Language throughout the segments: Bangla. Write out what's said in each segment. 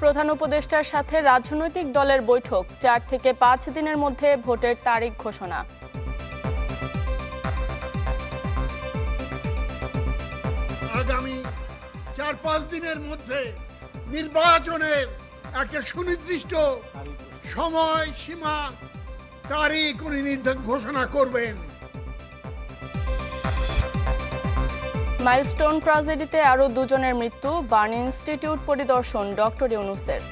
প্রধান উপদেষ্টার সাথে রাজনৈতিক দলের বৈঠক, চার থেকে পাঁচ দিনের মধ্যে ভোটের তারিখ ঘোষণা। আগামী চার পাঁচ দিনের মধ্যে নির্বাচনের একটা সুনির্দিষ্ট সময় সীমা তারিখ উনি ঘোষণা করবেন। মাইলস্টোন ট্রাজেডিতে আরও দুজনের মৃত্যু, বার্ন ইনস্টিটিউট পরিদর্শন, ডক্টর ইউনুসের।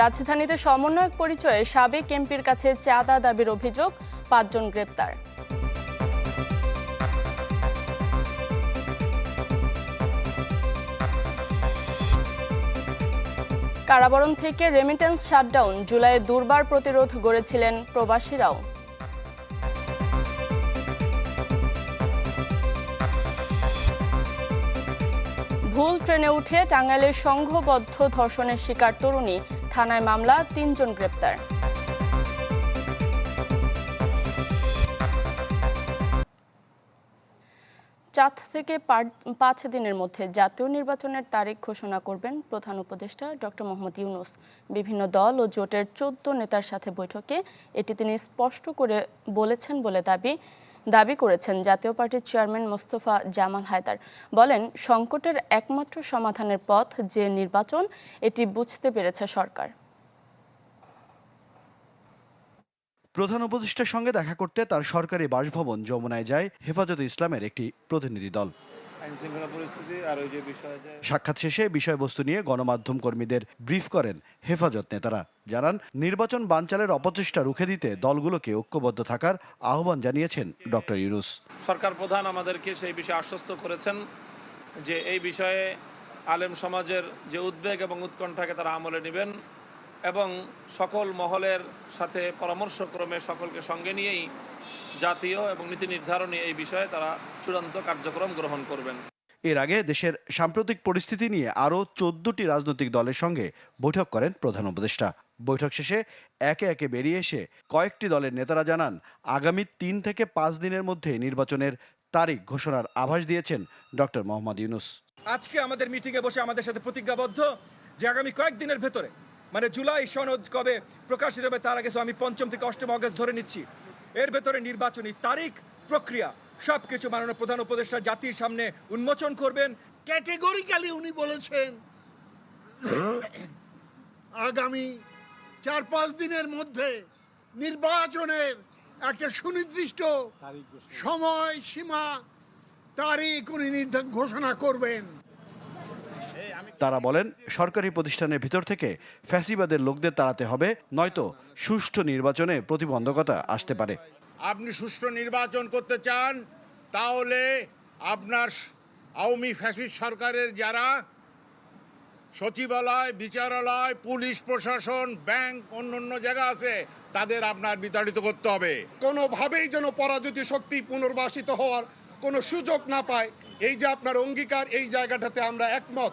রাজধানীতে সমন্বয়ক পরিচয়ে সাবেক এমপির কাছে চাঁদা দাবির অভিযোগ, পাঁচজন গ্রেপ্তার। কারাবরণ থেকে রেমিটেন্স শাটডাউন জুলাইয়ে দুর্বার প্রতিরোধ গড়েছিলেন প্রবাসীরাও। ট্রেনে উঠে টাঙ্গাইলের সংঘবদ্ধ ধর্ষণের শিকার তরুণী, থানায় মামলা, তিনজন গ্রেপ্তার। চার থেকে পাঁচ দিনের মধ্যে জাতীয় নির্বাচনের তারিখ ঘোষণা করবেন প্রধান উপদেষ্টা ডক্টর মোহাম্মদ ইউনুস। বিভিন্ন দল ও জোটের চোদ্দ নেতার সাথে বৈঠকে এটি তিনি স্পষ্ট করে বলেছেন বলে দাবি দাবি করেছেন জাতীয় পার্টির চেয়ারম্যান মোস্তফা জামাল হায়দার। বলেন, সংকটের একমাত্র সমাধানের পথ যে নির্বাচন, এটি বুঝতে পেরেছে সরকার। প্রধান উপদেষ্টার সঙ্গে দেখা করতে তার সরকারি বাসভবন যমুনায় যায়। হেফাজতে ইসলামের একটি প্রতিনিধি দল। সাক্ষাৎ শেষে বিষয়বস্তু নিয়ে গণমাধ্যম কর্মীদের ব্রিফ করেন হেফাজত নেতারা। জানান নির্বাচন বানচালের অপচেষ্টা রুখে দিতে দলগুলোকে ঐক্যবদ্ধ থাকার আহ্বান জানিয়েছেন ডক্টর ইউনুস। সরকার প্রধান আমাদেরকে সেই বিষয়ে আশ্বস্ত করেছেন যে এই বিষয়ে আলেম সমাজের যে উদ্বেগ এবং উৎকণ্ঠাকে তারা আমলে নেবেন এবং সকল মহলের সাথে পরামর্শক্রমে সকলকে সঙ্গে নিয়েই জাতীয় এবং নীতি নির্ধারণী এই বিষয়ে তারা চূড়ান্ত কার্যক্রম গ্রহণ করবেন। এর আগে দেশের সাম্প্রতিক পরিস্থিতি নিয়ে আরও চোদ্দটি রাজনৈতিক দলের সঙ্গে বৈঠক করেন প্রধান উপদেষ্টা। বৈঠক শেষে একে একে বেরিয়ে এসে কয়েকটি দলের নেতারা জানান আগামী তিন থেকে পাঁচ দিনের মধ্যে নির্বাচনের তারিখ ঘোষণার আভাস দিয়েছেন ডক্টর মোহাম্মদ ইউনুস। আজকে আমাদের মিটিংয়ে বসে আমাদের সাথে প্রতিজ্ঞাবদ্ধ যে আগামী কয়েকদিনের ভেতরে মানে জুলাই সনদ কবে প্রকাশিত হবে তার আগে আমি পঞ্চম থেকে অষ্টম অগস্ট ধরে নিচ্ছি এর ভেতরে নির্বাচনী তারিখ প্রক্রিয়া সব কিছু মাননীয় প্রধান উপদেষ্টা জাতির সামনে উন্মোচন করবেন। ক্যাটেগরিক্যালি উনি বলেছেন আগামী চার পাঁচ দিনের মধ্যে নির্বাচনের একটা সুনির্দিষ্ট সময় সীমা তারিখ উনি নির্ধারণ ঘোষণা করবেন। তারা বলেন সরকারি প্রতিষ্ঠানের ভিতর থেকে ফ্যাসিবাদের লোকদের তাড়াতে হবে নয়তো সুষ্ঠু নির্বাচনে প্রতিবন্ধকতা আসতে পারে। আপনি সুষ্ঠু নির্বাচন করতে চান তাহলে আপনার আওয়ামী ফ্যাসিস্ট সরকারের যারা সচিবালয় বিচারালয় পুলিশ প্রশাসন ব্যাংক অন্য অন্য জায়গা আছে তাদের আপনার বিতাড়িত করতে হবে। কোনোভাবেই যেন পরাজিত শক্তি পুনর্বাসিত হওয়ার কোনো সুযোগ না পায়। এই যে আপনার অঙ্গীকার এই জায়গাটাতে আমরা একমত।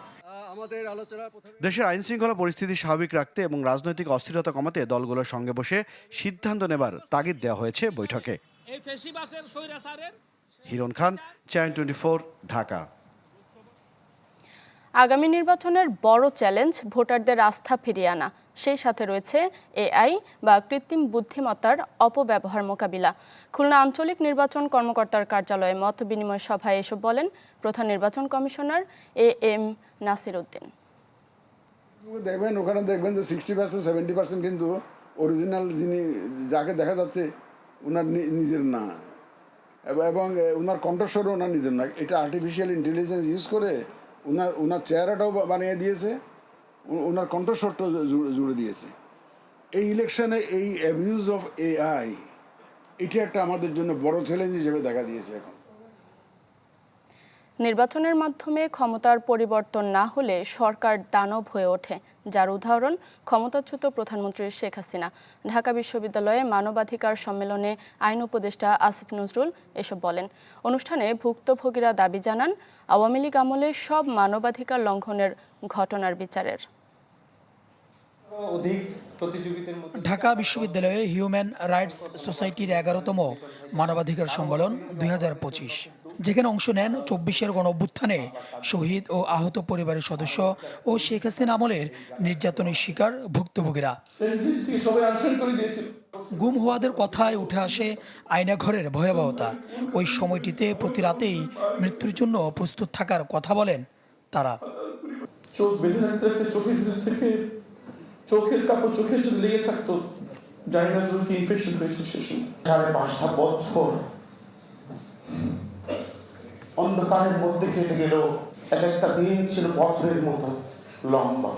দেশের আইন শৃঙ্খলা পরিস্থিতি স্বাভাবিক রাখতে এবং রাজনৈতিক অস্থিরতা কমাতে দলগুলোর সঙ্গে বসে সিদ্ধান্ত নেবার তাগিদ দেওয়া হয়েছে বৈঠকে। এই হিরণ খান চ্যান টোয়েন্টি ঢাকা। আগামী নির্বাচনের বড় চ্যালেঞ্জ ভোটারদের আস্থা ফিরিয়ে আনা। সেই সাথে রয়েছে এআই বা কৃত্রিম বুদ্ধিমত্তার অপব্যবহার মোকাবিলা। খুলনা আঞ্চলিক নির্বাচন কর্মকর্তার কার্যালয়ে মত বিনিময় সভায় এসব বলেন প্রধান নির্বাচন commissioner A M Nasir Uddin দেখবেন, ওখানে দেখবেন যে সিক্সটি পার্সেন্ট সেভেন্টি পার্সেন্ট কিন্তু অরিজিনাল যিনি, যাকে দেখা যাচ্ছে ওনার নিজের না। এবং ওনার কণ্ঠস্বরও ওনার নিজের না। এটা আর্টিফিশিয়াল ইন্টেলিজেন্স ইউজ করে ওনার ওনার চেহারাটাও বানিয়ে দিয়েছে ওনার কণ্ঠস্বরটাও জুড়ে দিয়েছে। এই ইলেকশনে এই অ্যাবিউজ অফ এআই এটা একটা আমাদের জন্য বড় চ্যালেঞ্জ হিসেবে দেখা দিয়েছে এখন। নির্বাচনের মাধ্যমে ক্ষমতার পরিবর্তন না হলে সরকার দানব হয়ে ওঠে যার উদাহরণ ক্ষমতাচ্যুত প্রধানমন্ত্রী শেখ হাসিনা। ঢাকা বিশ্ববিদ্যালয়ে মানবাধিকার সম্মেলনে আইন উপদেষ্টা আসিফ নজরুল এসব বলেন। অনুষ্ঠানে ভুক্তভোগীরা দাবি জানান আওয়ামী লীগ আমলে সব মানবাধিকার লঙ্ঘনের ঘটনার বিচারের। ঢাকা বিশ্ববিদ্যালয়ে হিউম্যান রাইটস সোসাইটির এগারোতম মানবাধিকার সম্মেলন দুই হাজার পঁচিশ। যেখানে অংশ নেন চব্বিশের গণ অভ্যুত্থানে শহীদ ও আহত পরিবারের সদস্য ও শেখ হাসিনা আমলের নির্যাতনের শিকার ভুক্তভোগীরা। গুম হওয়াদের কথায় উঠে আসে আয়নাঘরের ভয়াবহতা। ওই সময়টিতে প্রতি রাতেই মৃত্যুর জন্য প্রস্তুত থাকার কথা বলেন তারা। চোখ বেঁধে রাখতে রাখতে চোখের ভিতর থেকে চোখের কাপড় চোখের সাথে লেগে থাকতো। জানি না চোখে কি ইনফেকশন হয়েছে সে সময়। সাড়ে পাঁচটা বছর অন্ধকারের মধ্যে কেটে গেল। এক একটা দিন ছিল বছরের মতো লম্বা।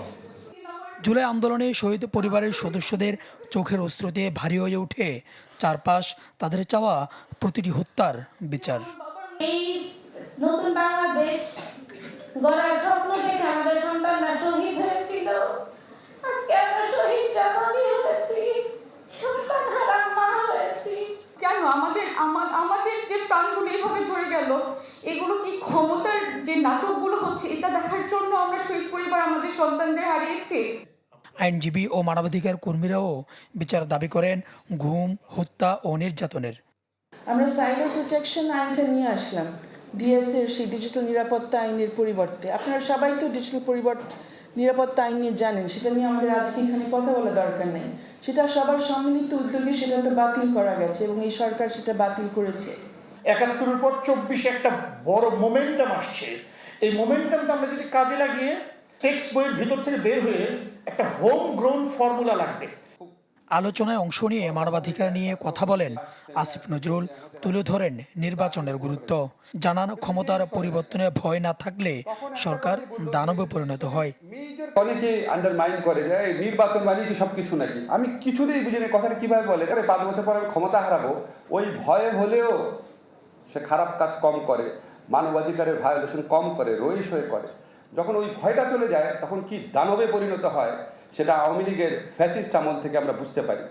জুলাই আন্দোলনে শহীদ পরিবারের সদস্যদের চোখের অস্ত্র দিয়ে ভারী হয়ে ওঠে। চারপাশ তাদের চাওয়া প্রতিটি হত্যার বিচার। এই নতুন বাংলাদেশ গড়ার স্বপ্ন দেখে আমাদের সন্তানরা শহীদ হয়েছিল। আজকে আমরা শহীদ হয়েছি। সন্তান হারা মা হয়েছি কেন? আমাদের আমাদের যে প্রাণগুলো এভাবে ঝরে গেল এগুলো কি ক্ষমতার যে নাটকগুলো হচ্ছে এটা দেখার জন্য আমরা শহীদ পরিবার আমাদের সন্তানদের হারিয়েছি? আইনজীবী ও মানবাধিকার কর্মীরাও বিচার দাবি করেন ঘুম হত্যা ও নির্যাতনের। আমরা সাইবার প্রোটেকশন আইনটা নিয়ে আসলাম ডিএসএর সেই ডিজিটাল নিরাপত্তা আইনের পরিবর্তে। আপনারা সবাই তো ডিজিটাল পরিবর্তন নিরাপত্তা আইন নিয়ে জানেন, সেটা নিয়ে আমাদের আজকে এখানে কথা বলা দরকার নেই। সেটা সবার সম্মিলিত উদ্যোগে সেটা তো বাতিল করা গেছে এবং এই সরকার সেটা বাতিল করেছে। একাত্তরের পর চব্বিশে একটা বড় মোমেন্টাম আসছে। এই মোমেন্টামটা আমরা যদি কাজে লাগিয়ে টেক্সট বইয়ের ভিতর থেকে বের হয়ে একটা হোম গ্রোন ফর্মুলা লাগবে। আলোচনায় অংশ নিয়ে মানবাধিকার নিয়ে কথা বলেন আসিফ নজরুল, তুলে ধরেন নির্বাচনের গুরুত্ব। জানান, ক্ষমতার পরিবর্তনে ভয় না থাকলে সরকার দানবে পরিণত হয়। অনেকে আন্ডারমাইন করে যে নির্বাচন মানে কি সব কিছু নাকি? আমি কিছুতেই বুঝি না কথাটা কীভাবে বলে। আরে, পাঁচ বছর পর ক্ষমতা হারাবো। ওই ভয়ে হলেও সে খারাপ কাজ কম করে, মানবাধিকারের ভায়োলেশন কম করে রইস হয়ে করে। যখন ওই ভয়টা চলে যায়, তখন কি দানবে পরিণত হয়? সেটা আওয়ামী লীগের ফ্যাসিস্ট আমল থেকে আমরা বুঝতে পারি।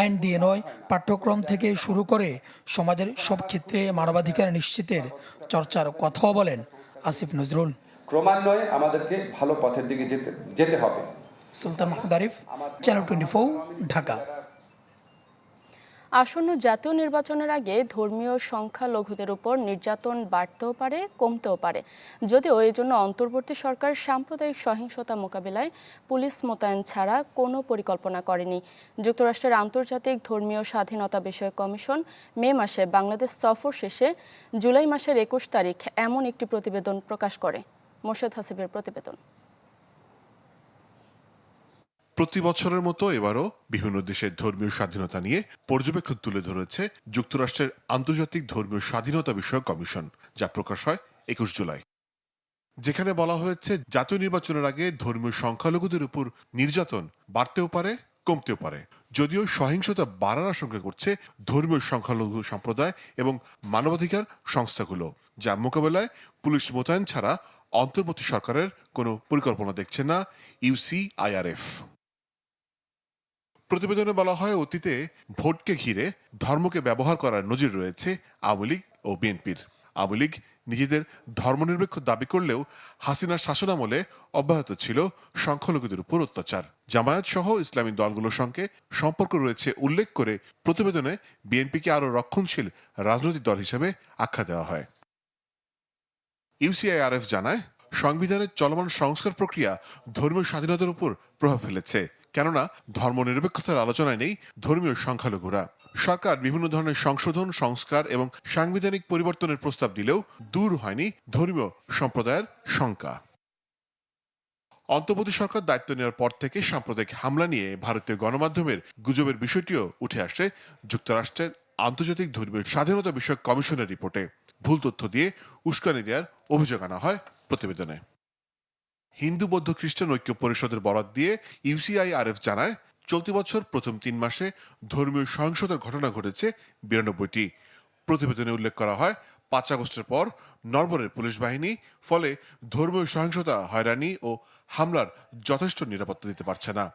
আইন দিয়ে নয় পাঠ্যক্রম থেকে শুরু করে সমাজের সব ক্ষেত্রে মানবাধিকার নিশ্চিতের চর্চার কথাও বলেন আসিফ নজরুল। ক্রমান্বয়ে আমাদেরকে ভালো পথের দিকে যেতে যেতে হবে। সুলতান মাহমুদ আরিফ চ্যানেল টোয়েন্টি ঢাকা আসন্ন জাতীয় নির্বাচনের আগে ধর্মীয় সংখ্যালঘুদের উপর নির্যাতন বাড়তেও পারে, কমতেও পারে। যদিও এই জন্য অন্তর্বর্তী সরকার সাম্প্রদায়িক সহিংসতা মোকাবিলায় পুলিশ মোতায়েন ছাড়া কোনো পরিকল্পনা করেনি। যুক্তরাষ্ট্রের আন্তর্জাতিক ধর্মীয় স্বাধীনতা বিষয়ক কমিশন মে মাসে বাংলাদেশ সফর শেষে জুলাই মাসের একুশ তারিখ এমন একটি প্রতিবেদন প্রকাশ করে। মোর্শেদ হাসিবের প্রতিবেদন। প্রতি বছরের মতো এবারও বিভিন্ন দেশের ধর্মীয় স্বাধীনতা নিয়ে পর্যবেক্ষণ তুলে ধরেছে যুক্তরাষ্ট্রের আন্তর্জাতিক ধর্মীয় স্বাধীনতা বিষয়ক কমিশন, যা প্রকাশ হয় একুশ জুলাই। যেখানে বলা হয়েছে, জাতীয় নির্বাচনের আগে ধর্মীয় সংখ্যালঘুদের উপর নির্যাতন বাড়তেও পারে, কমতেও পারে। যদিও সহিংসতা বাড়ার আশঙ্কা করছে ধর্মীয় সংখ্যালঘু সম্প্রদায় এবং মানবাধিকার সংস্থাগুলো, যা মোকাবেলায় পুলিশ মোতায়েন ছাড়া অন্তর্বর্তী সরকারের কোনো পরিকল্পনা দেখছে না ইউসি আইআরএফ প্রতিবেদনে বলা হয়, অতীতে ভোটকে ঘিরে ধর্মকে ব্যবহার করার নজির রয়েছে আওয়ামী লীগ ও বিএনপির। আওয়ামী লীগ নিজেদের ধর্মনিরপেক্ষ দাবি করলেও হাসিনার শাসনামলে অব্যাহত ছিল সংখ্যালঘুদের উপর অত্যাচার। জামায়াত সহ ইসলামী দলগুলোর সঙ্গে সম্পর্ক রয়েছে উল্লেখ করে প্রতিবেদনে বিএনপিকে আরও রক্ষণশীল রাজনৈতিক দল হিসেবে আখ্যা দেওয়া হয়। ইউসিআইআরএফ জানায়, সংবিধানের চলমান সংস্কার প্রক্রিয়া ধর্মীয় স্বাধীনতার উপর প্রভাব ফেলেছে। কেননা ধর্মনিরপেক্ষতার আলোচনায় নেই ধর্মীয় সংখ্যালঘুরা। সরকার বিভিন্ন ধরনের সংশোধন, সংস্কার এবং সাংবিধানিক পরিবর্তনের প্রস্তাব দিলেও দূর হয়নি ধর্মীয় সম্প্রদায়ের শঙ্কা। অন্তর্বর্তী সরকার দায়িত্ব নেওয়ার পর থেকে সাম্প্রদায়িক হামলা নিয়ে ভারতীয় গণমাধ্যমের গুজবের বিষয়টিও উঠে আসে যুক্তরাষ্ট্রের আন্তর্জাতিক ধর্মীয় স্বাধীনতা বিষয়ক কমিশনের রিপোর্টে। ভুল তথ্য দিয়ে উস্কানি দেওয়ার অভিযোগ আনা হয় প্রতিবেদনে। হিন্দু বৌদ্ধ খ্রিস্টান ঐক্য পরিষদের বরাত দিয়ে ইউসিআই ইউসিআইআরএফ জানায়, চলতি বছর প্রথম তিন মাসে ধর্মীয় সহিংসতার ঘটনা ঘটেছে বিরানব্বইটি। প্রতিবেদনে উল্লেখ করা হয়, পাঁচ আগস্টের পর নরবরের পুলিশ বাহিনী ফলে ধর্মীয় সহিংসতা হয়রানি ও হামলার যথেষ্ট নিরাপত্তা দিতে পারছে না।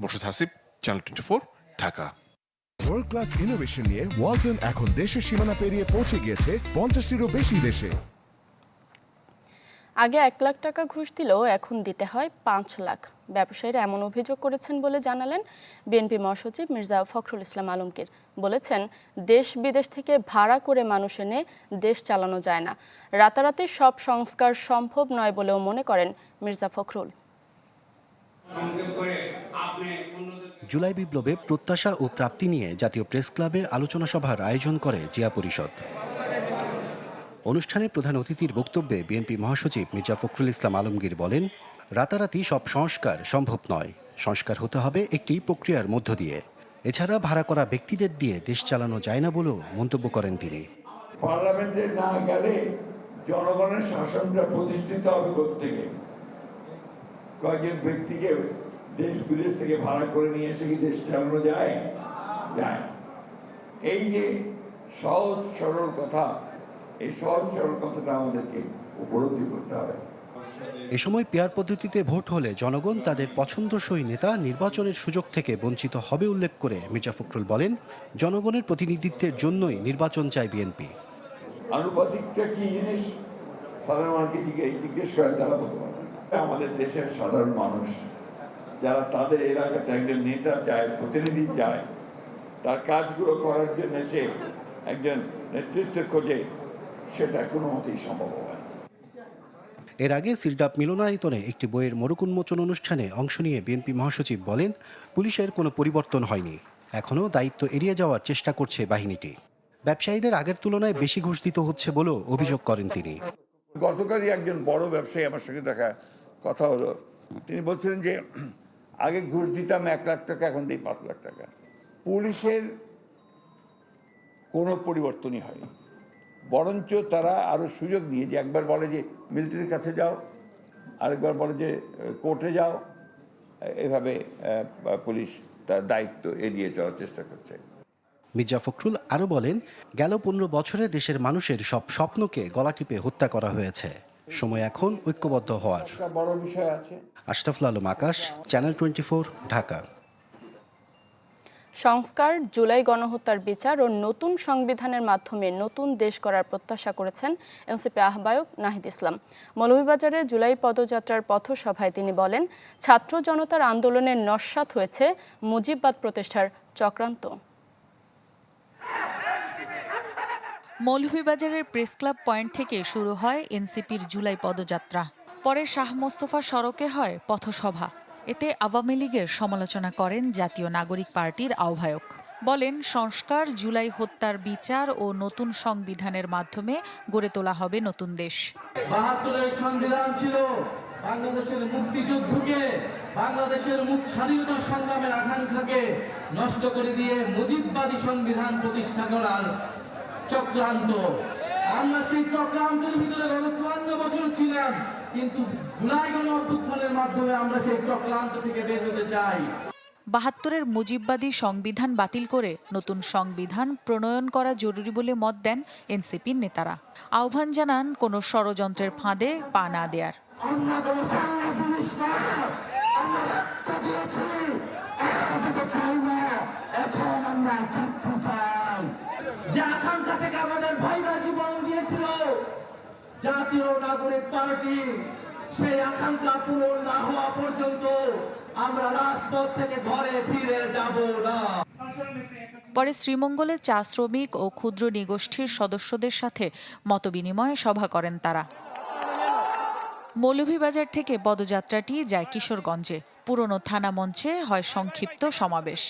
Morshed Hasib, channel twenty Dhaka. World class innovation নিয়ে ওয়ালটন এখন দেশের সীমানা পেরিয়ে পৌঁছে গিয়েছে পঞ্চাশটিরও বেশি দেশে। আগে এক লাখ টাকা ঘুষ দিলেও এখন দিতে হয় পাঁচ লাখ। ব্যবসায়ীরা এমন অভিযোগ করেছেন বলে জানালেন বিএনপি মহাসচিব মির্জা ফখরুল ইসলাম আলমগীর। বলেছেন দেশ বিদেশ থেকে ভাড়া করে মানুষ এনে দেশ চালানো যায় না। রাতারাতি সব সংস্কার সম্ভব নয় বলেও মনে করেন মির্জা ফখরুল। জুলাই বিপ্লবে প্রত্যাশা ও প্রাপ্তি নিয়ে জাতীয় প্রেস ক্লাবে আলোচনা সভার আয়োজন করে জিয়া পরিষদ। অনুষ্ঠানে প্রধান অতিথির বক্তব্যে বিএনপি মহাসচিব মির্জা ফখরুল ইসলাম আলমগীর বলেন, রাতারাতি সব সংস্কার সম্ভব নয়। সংস্কার হতে হবে একটি প্রক্রিয়ার মধ্য দিয়ে। এছাড়া ভাড়া করা ব্যক্তিদের দিয়ে দেশ চালানো যায় না বলেও মন্তব্য করেন তিনি। পার্লামেন্টে না গেলে জনগণের শাসনটা প্রতিষ্ঠিত হবে থেকে কয়েকজন ব্যক্তিকে দেশ বিদেশ থেকে ভাড়া করে নিয়ে এসে কি দেশ চালানো যায়? যায় এই যে সহজ সরল কথা এই সহজ সরল কথাটা আমাদেরকে উপলব্ধি করতে হবে। এ সময় পেয়ার পদ্ধতিতে ভোট হলে জনগণ তাদের পছন্দসই নেতা নির্বাচনের সুযোগ থেকে বঞ্চিত হবে উল্লেখ করে মির্জা ফখরুল বলেন জনগণের প্রতিনিধিত্বের জন্যই নির্বাচন চায় বিএনপি। আনুপাতিকটা কি জিনিস? সাধারণ মানুষকে জিজ্ঞেস করেন তারা বলতে পারবে আমাদের দেশের সাধারণ মানুষ যারা তাদের এলাকাতে একজন নেতা চায় প্রতিনিধি চায় তার কাজগুলো করার জন্য সে একজন নেতৃত্ব খোঁজে। সেটা কোনো মতেই সম্ভব হবে না। এর আগে সিরডাপ মিলনায়তনে একটি বইয়ের মরক উন্মোচন অনুষ্ঠানে অংশ নিয়ে বিএনপি মহাসচিব বলেন পুলিশের কোনো পরিবর্তন হয়নি। এখনও দায়িত্ব এড়িয়ে যাওয়ার চেষ্টা করছে বাহিনীটি। ব্যবসায়ীদের আগের তুলনায় বেশি ঘুষ দিতে হচ্ছে বলেও অভিযোগ করেন তিনি। গতকালই একজন বড় ব্যবসায়ী আমার সঙ্গে দেখা কথা হলো। তিনি বলছিলেন যে আগে ঘুষ দিতাম এক লাখ টাকা এখন দিই পাঁচ লাখ টাকা। পুলিশের কোনো পরিবর্তনই হয়নি। বরঞ্চ তারা আরও সুযোগ নিয়ে যে একবার বলে যে মিলিটারির কাছে যাও আরেকবার বলে যে কোর্টে যাও এভাবে পুলিশ তার দায়িত্ব এড়িয়ে চলার চেষ্টা করছে। মির্জা ফখরুল আরও বলেন গেল পনেরো বছরে দেশের মানুষের সব স্বপ্নকে গলা টিপে হত্যা করা হয়েছে। সময় এখন ঐক্যবদ্ধ হওয়ার। বড় বিষয় আছে। Ashraful Alam Akash channel twenty Dhaka. সংস্কার, জুলাই গণহত্যার বিচার ও নতুন সংবিধানের মাধ্যমে নতুন দেশ করার প্রত্যাশা করেছেন এনসিপি আহ্বায়ক নাহিদ ইসলাম। মৌলভীবাজারে জুলাই পদযাত্রার পথসভায় তিনি বলেন, ছাত্র জনতার আন্দোলনের নস্বাত হয়েছে মুজিববাদ প্রতিষ্ঠার চক্রান্ত। মৌলভীবাজারের প্রেস ক্লাব পয়েন্ট থেকে শুরু হয় এনসিপির জুলাই পদযাত্রা। পরে শাহ মোস্তফা সড়কে হয় পথসভা। এতে আওয়ামী লীগের সমালোচনা করেন জাতীয় নাগরিক পার্টির আহ্বায়ক। বলেন, সংস্কার, জুলাই হত্যার বিচার ও নতুন সংবিধানের মাধ্যমে গড়ে তোলা হবে নতুন দেশ। বাহাত্তরের সংবিধান ছিল বাংলাদেশের মুক্তিযুদ্ধকে, বাংলাদেশের মুখ স্বাধীনতা সংগ্রামের আকাঙ্ক্ষাকে নষ্ট করে দিয়ে মুজিববাদী সংবিধান প্রতিষ্ঠা করার চক্রান্ত। আমরা সেই চক্রান্তের ভিতরে গত চুয়ান্ন বছর ছিলাম। কিন্তু জুলাই গণ অভ্যুত্থানের মাধ্যমে আমরা সেই চক্রান্ত থেকে বের হতে চাই। বাহাত্তরের মুজিববাদী সংবিধান বাতিল করে নতুন সংবিধান প্রণয়ন করা জরুরি বলে মত দেন এনসিপির নেতারা। আহ্বান জানান কোনো ষড়যন্ত্রের ফাঁদে পা না দেয়ার। যে আকাঙ্ক্ষা থেকে আমাদের ভাইরা জীবন জাতীয় নাগরিক পার্টি সেই আকাঙ্ক্ষা পূরণ না হওয়া পর্যন্ত আমরা রাজপথ থেকে ঘরে ফিরে যাব না। পরে শ্রীমঙ্গলে চা শ্রমিক ও ক্ষুদ্র নিগোষ্ঠীর সদস্যদের সাথে মতবিনিময় সভা করেন তারা। মৌলভীবাজার থেকে পদযাত্রাটি যায় কিশোরগঞ্জে। পুরনো থানা মঞ্চে হয় সংক্ষিপ্ত সমাবেশ।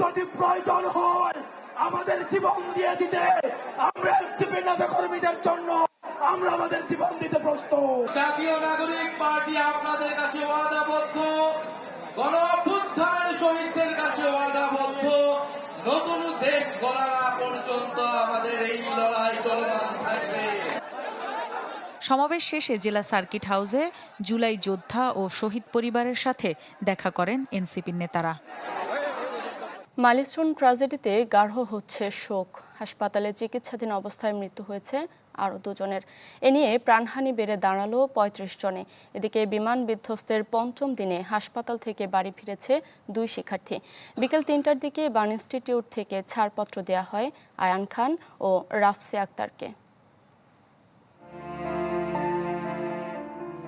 যদি প্রয়োজন হয় আমাদের জীবন দিয়ে দিতে আমরা কর্মীদের জন্য আমরা আমাদের জীবন দিতে প্রস্তুত। জাতীয় নাগরিক পার্টি আপনাদের কাছে ওয়াদাবদ্ধ। গণ অভ্যুত্থানের শহীদদের কাছে ওয়াদাবদ্ধ। নতুন দেশ গড়া না পর্যন্ত আমাদের এই লড়াই চলমান থাকবে। সমাবেশ শেষে জেলা সার্কিট হাউসে জুলাই যোদ্ধা ও শহীদ পরিবারের সাথে দেখা করেন এনসিপির নেতারা। মালিস্টন ট্রাজেডিতে গাঢ় হচ্ছে শোক। হাসপাতালে চিকিৎসাধীন অবস্থায় মৃত্যু হয়েছে আরও দুজনের। এ নিয়ে প্রাণহানি বেড়ে দাঁড়াল পঁয়ত্রিশ জনে। এদিকে বিমান বিধ্বস্তের পঞ্চম দিনে হাসপাতাল থেকে বাড়ি ফিরেছে দুই শিক্ষার্থী। বিকেল তিনটার দিকে বার্ন ইনস্টিটিউট থেকে ছাড়পত্র দেওয়া হয় আয়ান খান ও রাফসে আক্তারকে।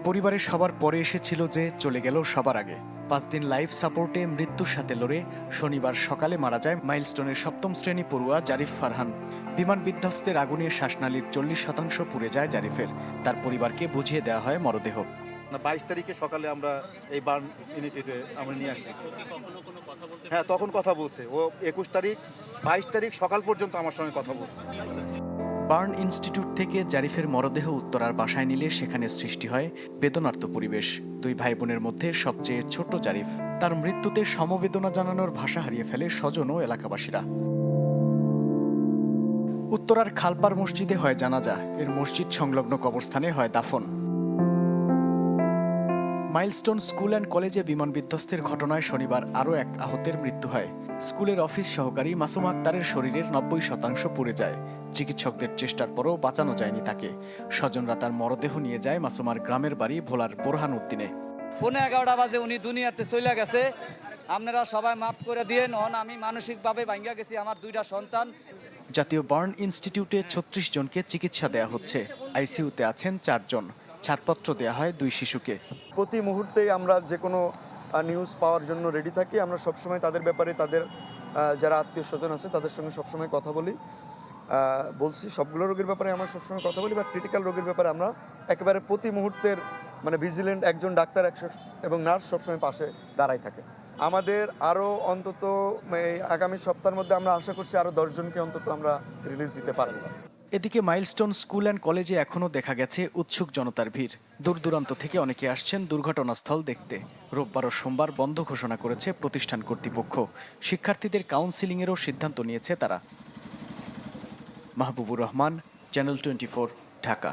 পরিবারের সবার পরে এসেছিল যে চলে গেল সবার আগে। পাঁচ দিন লাইফ সাপোর্টে মৃত্যুর সাথে লড়ে শনিবার সকালে মারা যায় মাইলস্টোনের সপ্তম শ্রেণি পড়ুয়া জারিফ ফারহান। বিমান বিধ্বস্তের আগুনে শ্বাসনালীর চল্লিশ শতাংশ পুড়ে যায় জারিফের। তার পরিবারকে বুঝিয়ে দেওয়া হয় মরদেহ। বাইশ তারিখে সকালে আমরা এই বার্ন ইউনিটিতে আমরা নিয়ে আসি। হ্যাঁ তখন কথা বলছে। ও একুশ তারিখ বাইশ তারিখ সকাল পর্যন্ত আমার সঙ্গে কথা বলছে। বার্ন ইনস্টিটিউট থেকে জারিফের মরদেহ উত্তরার বাসায় নিলে সেখানে সৃষ্টি হয় বেদনার্ত পরিবেশ। দুই ভাই বোনের মধ্যে সবচেয়ে ছোট জারিফ। তার মৃত্যুতে সমবেদনা জানানোর ভাষা হারিয়ে ফেলে স্বজন ও এলাকাবাসীরা। উত্তরার খালপার মসজিদে হয় জানাজা। এর মসজিদ সংলগ্ন কবরস্থানে হয় দাফন। মাইলস্টোন স্কুল অ্যান্ড কলেজে বিমান বিধ্বস্তের ঘটনায় শনিবার আরও এক আহতের মৃত্যু হয়। স্কুলের অফিস সহকারী মাসুম আক্তারের শরীরের নব্বই শতাংশ পুড়ে যায়। চিকিৎসকদের চেষ্টার পরও বাঁচানো যায়নি তাকে। স্বজনরা তার মরদেহ নিয়ে যায় মাসুমার গ্রামের বাড়ি ভোলার বোরহান উদ্দিনে। ফোনে এগারোটা বাজে উনি দুনিয়াতে চলে গেছে। আপনারা সবাই মাফ করে দিয়ে নন আমি মানসিকভাবে ভাঙ্গা গেছি আমার দুইটা সন্তান। জাতীয় বার্ন ইনস্টিটিউটে ছত্রিশ জনকে চিকিৎসা দেয়া হচ্ছে। আইসিইউতে আছেন চারজন। ছাড়পত্র দেয়া হয় দুই শিশুকে। প্রতি মুহূর্তে আমরা যে কোনো নিউজ পাওয়ার জন্য রেডি থাকি। আমরা সবসময় তাদের ব্যাপারে তাদের যারা আত্মীয় স্বজন আছে তাদের সঙ্গে সবসময় কথা বলি। বলছি, সবগুলো রোগের ব্যাপারে আমরা সবসময় কথা বলি বা ক্রিটিক্যাল রোগের ব্যাপারে আমরা একেবারে প্রতি মুহূর্তের মানে ভিজিলেন্ট একজন ডাক্তার একশো, এবং নার্স সবসময় পাশে দাঁড়াই থাকে। আমাদের আরও অন্তত এই আগামী সপ্তাহের মধ্যে আমরা আশা করছি আরও দশজনকে অন্তত আমরা রিলিজ দিতে পারব। এদিকে মাইলস্টোন স্কুল অ্যান্ড কলেজে এখনও দেখা গেছে উৎসুক জনতার ভিড়। দূর দূরান্ত থেকে অনেকে আসছেন দুর্ঘটনাস্থল দেখতে। রোববার ও সোমবার বন্ধ ঘোষণা করেছে প্রতিষ্ঠান কর্তৃপক্ষ। শিক্ষার্থীদের কাউন্সিলিংয়েরও সিদ্ধান্ত নিয়েছে তারা। Mahbubur Rahman channel twenty Dhaka.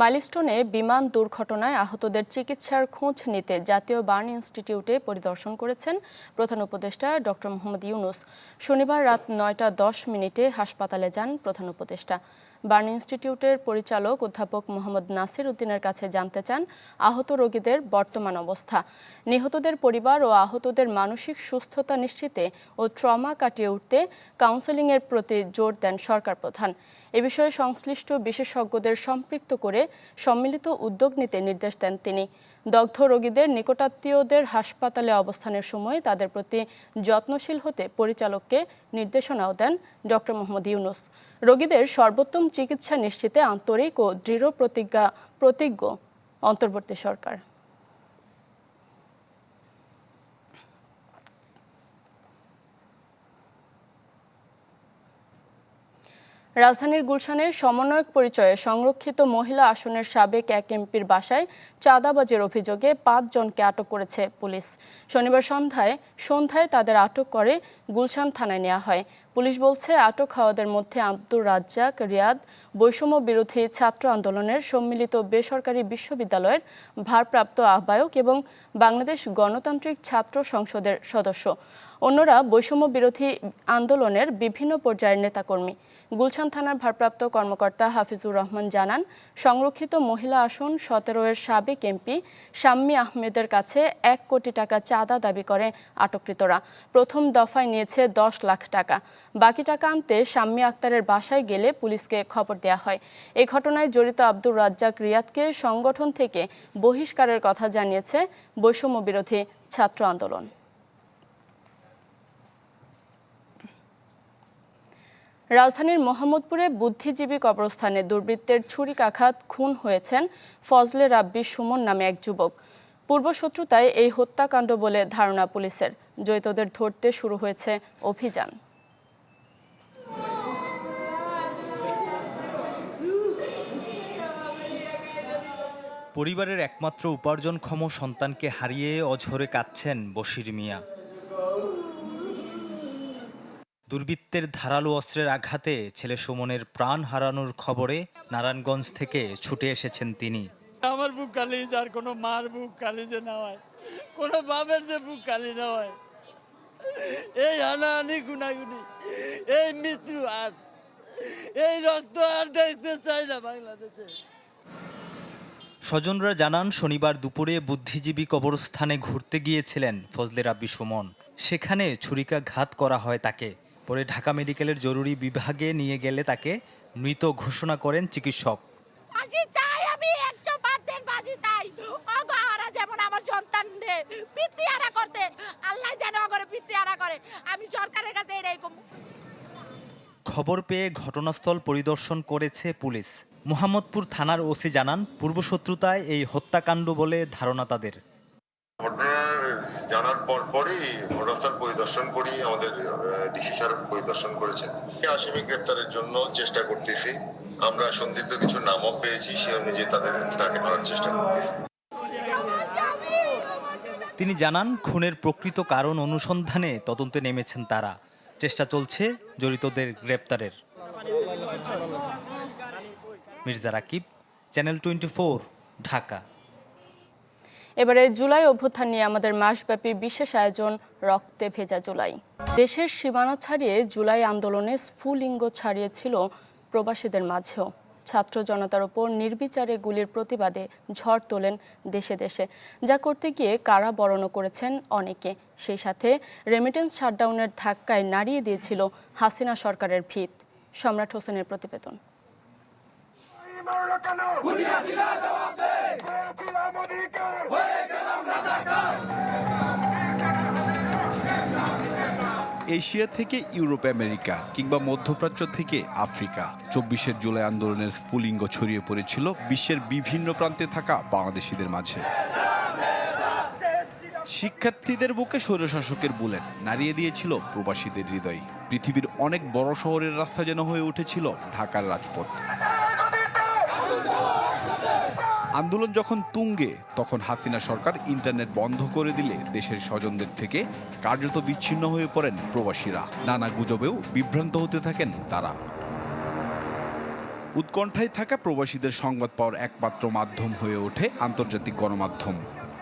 মাইলস্টোনে বিমান দুর্ঘটনায় আহতদের চিকিৎসার খোঁজ নিতে জাতীয় বার্ন ইনস্টিটিউটে পরিদর্শন করেছেন প্রধান উপদেষ্টা ডক্টর মোহাম্মদ ইউনুস। শনিবার রাত নয়টা দশ মিনিটে হাসপাতালে যান প্রধান উপদেষ্টা। বার্ন ইনস্টিটিউটের পরিচালক অধ্যাপক মোহাম্মদ নাসির উদ্দিনের কাছে জানতে চান আহত রোগীদের বর্তমান অবস্থা। নিহতদের পরিবার ও আহতদের মানসিক সুস্থতা নিশ্চিতে ও ট্রমা কাটিয়ে উঠতে কাউন্সেলিংয়ের প্রতি জোর দেন সরকার প্রধান। এ বিষয়ে সংশ্লিষ্ট বিশেষজ্ঞদের সম্পৃক্ত করে সম্মিলিত উদ্যোগ নিতে নির্দেশ দেন তিনি। দগ্ধ রোগীদের, নিকটাত্মীয়দের হাসপাতালে অবস্থানের সময় তাদের প্রতি যত্নশীল হতে পরিচালককে নির্দেশনাও দেন ড মোহাম্মদ ইউনুস। রোগীদের সর্বোত্তম চিকিৎসা নিশ্চিতে আন্তরিক ও দৃঢ় প্রতিজ্ঞা, প্রতিজ্ঞ অন্তর্বর্তী সরকার। রাজধানীর গুলশানে সমন্বয়ক পরিচয়ে সংরক্ষিত মহিলা আসনের সাবেক এক এমপির বাসায় চাঁদাবাজের অভিযোগে পাঁচজনকে আটক করেছে পুলিশ। শনিবার সন্ধ্যায় সন্ধ্যায় তাদের আটক করে গুলশান থানায় নেওয়া হয়। পুলিশ বলছে, আটক হওয়াদের মধ্যে আব্দুর রাজ্জাক, রিয়াদ, বৈষম্য বিরোধী ছাত্র আন্দোলনের সম্মিলিত বেসরকারি বিশ্ববিদ্যালয়ের ভারপ্রাপ্ত আহ্বায়ক এবং বাংলাদেশ গণতান্ত্রিক ছাত্র সংসদের সদস্য। অন্যরা বৈষম্য বিরোধী আন্দোলনের বিভিন্ন পর্যায়ের নেতাকর্মী। গুলশান থানার ভারপ্রাপ্ত কর্মকর্তা হাফিজুর রহমান জানান, সংরক্ষিত মহিলা আসন সতেরো এর সাবেক এমপি শাম্মী আহমেদের কাছে এক কোটি টাকা চাঁদা দাবি করে আটককৃতরা। প্রথম দফায় নিয়েছে দশ লাখ টাকা। বাকি টাকা আনতে শাম্মী আক্তারের বাসায় গেলে পুলিশকে খবর দেওয়া হয়। এ ঘটনায় জড়িত আব্দুর রাজ্জাক রিয়াদকে সংগঠন থেকে বহিষ্কারের কথা জানিয়েছে বৈষম্য বিরোধী ছাত্র আন্দোলন। রাজধানীর মোহাম্মদপুরে বুদ্ধিজীবী কবরস্থানে দুর্বৃত্তের ছুরিকাঘাত খুন হয়েছেন ফজলে রাব্বি সুমন নামে এক যুবক। পূর্বশত্রুতায় এই হত্যাকাণ্ড বলে ধারণা পুলিশের। জড়িতদের ধরতে শুরু হয়েছে অভিযান। পরিবারের একমাত্র উপার্জনক্ষম সন্তানকে হারিয়ে অঝরে কাঁদছেন বশির মিয়া। দুর্বৃত্তের ধারালো অস্ত্রের আঘাতে ছেলে সুমনের প্রাণ হারানোর খবরে নারায়ণগঞ্জ থেকে ছুটে এসেছেন তিনি। আমার বুক কালি যার কোনো মার বুক কালি যে না হয়। কোনো বাপের যে বুক কালি না হয়। এই হানাহানি গুনাগুনি এই মৃত্যু আর এই রক্ত আর দেখতে চাই না বাংলাদেশে। স্বজনরা জানান শনিবার দুপুরে বুদ্ধিজীবী কবরস্থানে ঘুরতে গিয়েছিলেন ফজলে রাব্বি সুমন। সেখানে ছুরিকাঘাত করা হয় তাকে। পরে ঢাকা মেডিকেলের জরুরি বিভাগে নিয়ে গেলে তাকে মৃত ঘোষণা করেন চিকিৎসক। চাই আমি একশো পার্সেন্ট ফাঁসি চাই। যেমন আমারে করছে। আল্লাহ যেন করে। আমি সরকারের কাছে এটাই কম। খবর পেয়ে ঘটনাস্থল পরিদর্শন করেছে পুলিশ। মোহাম্মদপুর থানার ওসি জানান পূর্বশত্রুতায় এই হত্যাকাণ্ড বলে ধারণা তাদের। জানার পর পরই ঘটনাস্থল পরিদর্শন করি, আমাদের ডিসি স্যার পরিদর্শন করেছেন। আসামি গ্রেপ্তারের জন্য চেষ্টা করতেছি। আমরা সন্দিগ্ধ কিছু নামও পেয়েছি, সে অনুযায়ী তাদের, তাকে ধরার চেষ্টা করতেছি। তিনি জানান, খুনের প্রকৃত কারণ অনুসন্ধানে তদন্তে নেমেছেন তারা। চেষ্টা চলছে জড়িতদের গ্রেপ্তারের। Mirza Rakib, channel twenty Dhaka. এবারে জুলাই অভ্যুত্থান নিয়ে আমাদের মাসব্যাপী বিশেষ আয়োজন, রক্তে ভেজা জুলাই। দেশের সীমানা ছাড়িয়ে জুলাই আন্দোলনে স্ফুলিঙ্গ ছাড়িয়েছিল প্রবাসীদের মাঝেও। ছাত্র জনতার ওপর নির্বিচারে গুলির প্রতিবাদে ঝড় তোলেন দেশে দেশে, যা করতে গিয়ে কারা বরণ করেছেন অনেকে। সেই সাথে রেমিটেন্স শাটডাউনের ধাক্কায় নাড়িয়ে দিয়েছিল হাসিনা সরকারের ভিত। সম্রাট হোসেনের প্রতিবেদন। এশিয়া থেকে ইউরোপ, আমেরিকা কিংবা মধ্যপ্রাচ্য থেকে আফ্রিকা চব্বিশের জুলাই আন্দোলনের স্ফুলিঙ্গ ছড়িয়ে পড়েছিল বিশ্বের বিভিন্ন প্রান্তে থাকা বাংলাদেশিদের মাঝে। শিক্ষার্থীদের বুকে স্বৈরশাসকের বুলেট নাড়িয়ে দিয়েছিল প্রবাসীদের হৃদয়। পৃথিবীর অনেক বড় শহরের রাস্তা যেন হয়ে উঠেছিল ঢাকার রাজপথ। আন্দোলন যখন তুঙ্গে, তখন হাসিনা সরকার ইন্টারনেট বন্ধ করে দিলে দেশের স্বজনদের থেকে কার্যত বিচ্ছিন্ন হয়ে পড়েন প্রবাসীরা। নানা গুজবেও বিভ্রান্ত হতে থাকেন তারা। উৎকণ্ঠায় থাকা প্রবাসীদের সংবাদ পাওয়ার একমাত্র মাধ্যম হয়ে ওঠে আন্তর্জাতিক গণমাধ্যম।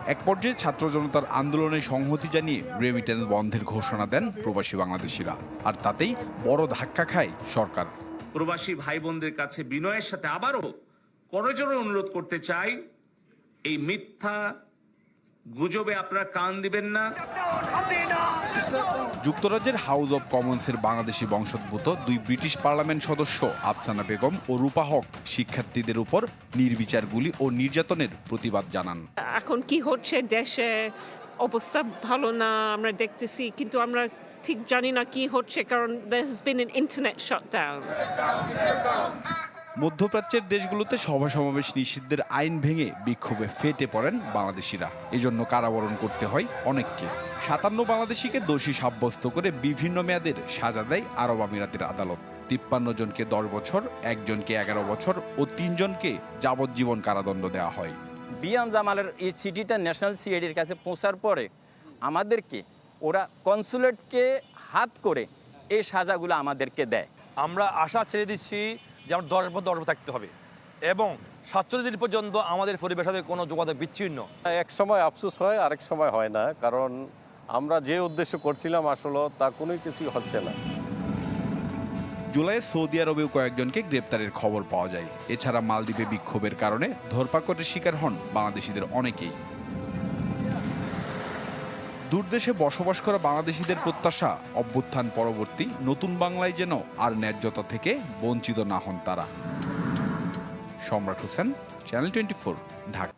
এক পর্যায়ে ছাত্র জনতার আন্দোলনে সংহতি জানিয়ে রেমিটেন্স বন্ধের ঘোষণা দেন প্রবাসী বাংলাদেশিরা। আর তাতেই বড় ধাক্কা খায় সরকার। প্রবাসী ভাই বোনদের কাছে বিনয়ের সাথে আবারও করজোরে অনুরোধ করতে চাই এই মিথ্যা গুজবে আপনারা কান দিবেন না। যুক্তরাজ্যের হাউস অব কমন্সের বাংলাদেশি বংশোদ্ভূত দুই ব্রিটিশ পার্লামেন্ট সদস্য আফসানা বেগম ও রূপা হক শিক্ষার্থীদের উপর নির্বিচার গুলি ও নির্যাতনের প্রতিবাদ জানান। এখন কি হচ্ছে? দেশে অবস্থা ভালো না আমরা দেখতেছি কিন্তু আমরা ঠিক জানি না কি হচ্ছে কারণ been an internet shutdown. মধ্যপ্রাচ্যের দেশগুলোতে সভা সমাবেশ নিষিদ্ধের আইন ভেঙে বিক্ষোভে ফেটে পড়েন বাংলাদেশিরা। এজন্য কারাবরণ করতে হয় অনেককে। সাতান্ন বাংলাদেশিকে দোষী সাব্যস্ত করে বিভিন্ন মেয়াদের সাজা দেয় আরব আমিরাতের আদালত। তিপ্পান্ন জনকে দশ বছর একজনকে এগারো বছর ও তিনজনকে যাবজ্জীবন কারাদণ্ড দেওয়া হয়। বিয়ান জামালের এই চিঠিটা ন্যাশনাল সিআইডির কাছে পৌঁছার পরে আমাদেরকে ওরা কনসুলেটকে হাত করে এই সাজাগুলো আমাদেরকে দেয়। আমরা আশা ছেড়ে দিচ্ছি যে আমরা দশ বছর দশ বছর থাকতে হবে। এবং সাতচল্লিশ দিন পর্যন্ত আমাদের পরিবেশের সাথে কোনো যোগাযোগ বিচ্ছিন্ন। এক সময় আফসোস হয় আরেক সময় হয় না। কারণ আমরা যে উদ্দেশ্য করছিলাম আসলে তা কোনো কিছু হচ্ছে না। জুলাইয়ে সৌদি আরবেও কয়েকজনকে গ্রেপ্তারের খবর পাওয়া যায়। এছাড়া মালদ্বীপে বিক্ষোভের কারণে ধরপাকড়ের শিকার হন বাংলাদেশিদের অনেকেই। দূরদেশে বসবাস করা বাংলাদেশিদের প্রত্যাশা, অভ্যুত্থান পরবর্তী, নতুন বাংলায় যেন আর ন্যায্যতা থেকে বঞ্চিত না হন তারা। সম্রাট হোসেন চ্যানেল টোয়েন্টি ঢাকা।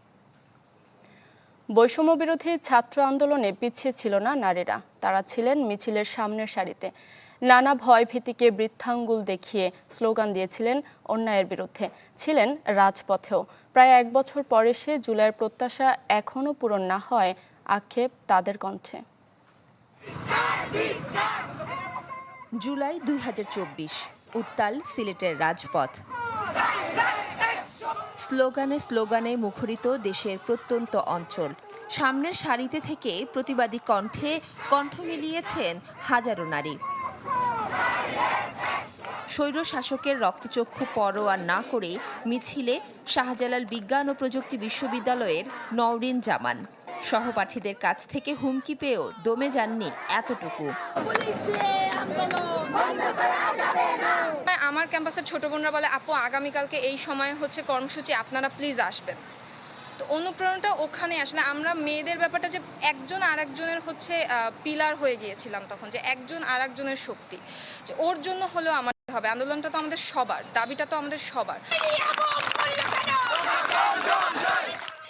বৈষম্য বিরোধী ছাত্র আন্দোলনে পিছিয়ে ছিল না নারীরা। তারা ছিলেন মিছিলের সামনের সারিতে। নানা ভয় ভীতিকে বৃদ্ধাঙ্গুল দেখিয়ে স্লোগান দিয়েছিলেন অন্যায়ের বিরুদ্ধে। ছিলেন রাজপথেও। প্রায় এক বছর পরে সে জুলাইয়ের প্রত্যাশা এখনও পূরণ না হয় আক্ষেপ তাদের কণ্ঠে। জুলাই দুই হাজার চব্বিশ, উত্তাল সিলেটের রাজপথ। স্লোগানে স্লোগানে মুখরিত দেশের প্রত্যন্ত অঞ্চল। সামনের সারিতে থেকে প্রতিবাদী কণ্ঠে কণ্ঠ মিলিয়েছেন হাজারো নারী। স্বৈর শাসকের রক্তচক্ষু পরোয়া না করে মিছিলে শাহজালাল বিজ্ঞান ও প্রযুক্তি বিশ্ববিদ্যালয়ের নওরিন জামান। সহপাঠীদের কাছ থেকে হুমকি পেয়েও দমে যাননি এতটুকু। আমার ক্যাম্পাসের ছোট বোনরা বলে, আপু, আগামীকালকে এই সময় হচ্ছে কর্মসূচি, আপনারা প্লিজ আসবেন। তো অনুপ্রেরণাটা ওখানে আসলে আমরা মেয়েদের ব্যাপারটা যে একজন আরেকজনের হচ্ছে পিলার হয়ে গিয়েছিলাম তখন, যে একজন আরেকজনের শক্তি, যে ওর জন্য হলেও আমার হবে। আন্দোলনটা তো আমাদের সবার, দাবিটা তো আমাদের সবার।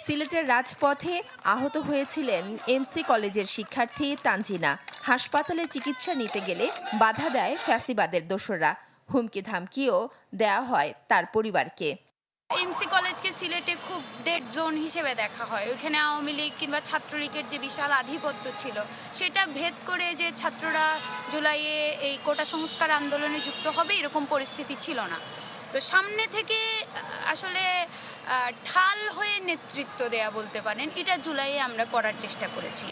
সিলেটের রাজপথে আহত হয়েছিলেন এমসি কলেজের শিক্ষার্থী তানজিনা। হাসপাতালে চিকিৎসা নিতে গেলে বাধা দেয় ফ্যাসিবাদের দোসররা। হুমকি ধামকিও দেয়া হয় তার পরিবারকে। এমসি কলেজকে সিলেটে খুব ডেড জোন হিসেবে দেখা হয়। ওইখানে আওয়ামী লীগ কিংবা ছাত্রলীগের যে বিশাল আধিপত্য ছিল, সেটা ভেদ করে যে ছাত্ররা জুলাইয়ে এই কোটা সংস্কার আন্দোলনে যুক্ত হবে, এরকম পরিস্থিতি ছিল না। তো সামনে থেকে আসলে ঢাল হয়ে নেতৃত্ব দেয়া বলতে পারেন, এটা জুলাইয়ে আমরা করার চেষ্টা করেছি।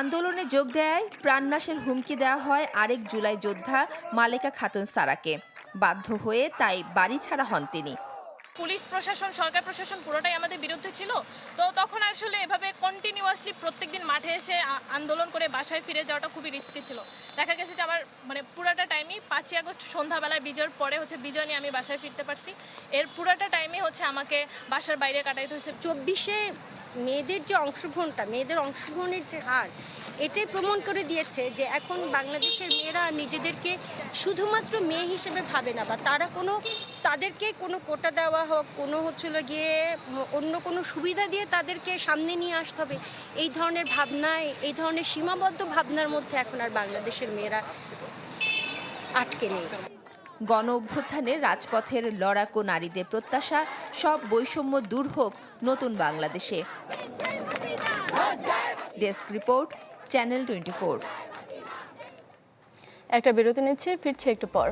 আন্দোলনে যোগ দেয় প্রাণনাশের হুমকি দেওয়া হয় আরেক জুলাই যোদ্ধা মালেকা খাতুন সারাকে। বাধ্য হয়ে তাই বাড়ি ছাড়া হন তিনি। পুলিশ প্রশাসন, সরকার প্রশাসন পুরোটাই আমাদের বিরুদ্ধে ছিল। তো তখন আসলে এভাবে কন্টিনিউয়াসলি প্রত্যেকদিন মাঠে এসে আন্দোলন করে বাসায় ফিরে যাওয়াটা খুবই রিস্কি ছিল। দেখা গেছে যে আমার মানে পুরোটা টাইমই পাঁচই আগস্ট সন্ধ্যাবেলায় বিজয়ের পরে হচ্ছে বিজয় নিয়ে আমি বাসায় ফিরতে পারছি। এর পুরোটা টাইমে হচ্ছে আমাকে বাসার বাইরে কাটাইতে হয়েছে। চব্বিশে মেয়েদের যে অংশগ্রহণটা, মেয়েদের অংশগ্রহণের যে হার, এটাই প্রমাণ করে দিয়েছে যে এখন বাংলাদেশের মেয়েরা নিজেদেরকে শুধুমাত্র মেয়ে হিসেবে ভাবে না, বা তারা কোনো, তাদেরকে কোনো কোটা দেওয়া হোক, কোনো হচ্ছিল গিয়ে অন্য কোনো সুবিধা দিয়ে তাদেরকে সামনে নিয়ে আসতে হবে, এই ধরনের ভাবনায়, এই ধরনের সীমাবদ্ধ ভাবনার মধ্যে এখন আর বাংলাদেশের মেয়েরা আটকে নেই। গণ অভ্যুত্থানে রাজপথের লড়াকো নারীদের প্রত্যাশা, সব বৈষম্য দূর হোক নতুন বাংলাদেশে। ডেস্ক রিপোর্ট, চ্যানেল টোয়েন্টি একটা বিরতি নিচ্ছে, ফিরছে একটু পর।